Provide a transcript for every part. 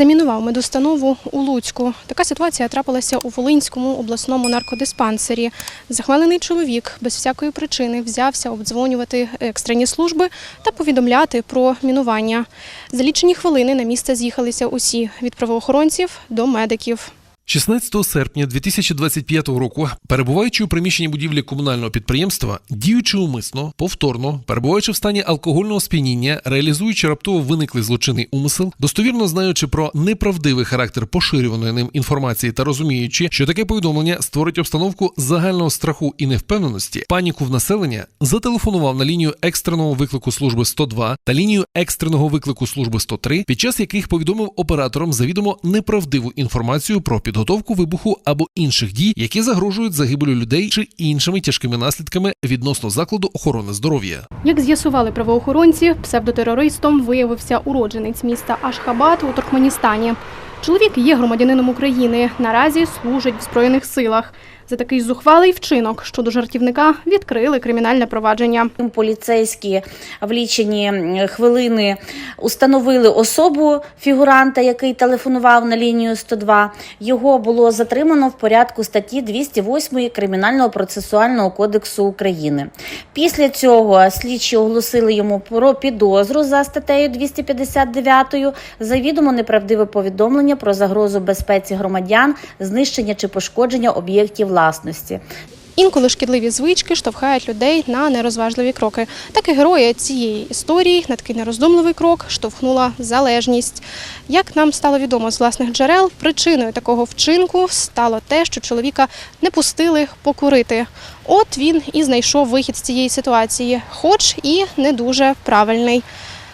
Замінував медустанову у Луцьку. Така ситуація трапилася у Волинському обласному наркодиспансері. Захвалений чоловік без всякої причини взявся обдзвонювати екстрені служби та повідомляти про мінування. За лічені хвилини на місце з'їхалися усі від правоохоронців до медиків. 16 серпня 2025 року, перебуваючи у приміщенні будівлі комунального підприємства, діючи умисно, повторно, перебуваючи в стані алкогольного сп'яніння, реалізуючи раптово виниклий злочинний умисел, достовірно знаючи про неправдивий характер поширюваної ним інформації та розуміючи, що таке повідомлення створить обстановку загального страху і невпевненості, паніку в населення, зателефонував на лінію екстреного виклику служби 102 та лінію екстреного виклику служби 103, під час яких повідомив операторам завідомо неправдиву інформацію про підготовку вибуху або інших дій, які загрожують загибелю людей чи іншими тяжкими наслідками відносно закладу охорони здоров'я. Як з'ясували правоохоронці, псевдотерористом виявився уродженець міста Ашхабад у Туркменістані. Чоловік є громадянином України. Наразі служить в Збройних силах. За такий зухвалий вчинок щодо жартівника відкрили кримінальне провадження. Поліцейські в лічені хвилини установили особу фігуранта, який телефонував на лінію 102. Його було затримано в порядку статті 208 Кримінального процесуального кодексу України. Після цього слідчі оголосили йому про підозру за статтею 259 завідомо неправдиве повідомлення про загрозу безпеці громадян, знищення чи пошкодження об'єктів власності. Інколи шкідливі звички штовхають людей на нерозважливі кроки. Так і героя цієї історії на такий нероздумливий крок штовхнула залежність. Як нам стало відомо з власних джерел, причиною такого вчинку стало те, що чоловіка не пустили покурити. От він і знайшов вихід з цієї ситуації, хоч і не дуже правильний.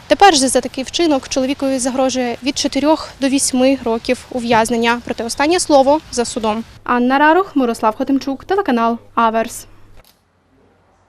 Тепер же за такий вчинок чоловікові загрожує від 4 до 8 років ув'язнення. Проте останнє слово за судом. Анна Рарух, Мирослав Хотимчук, телеканал Аверс.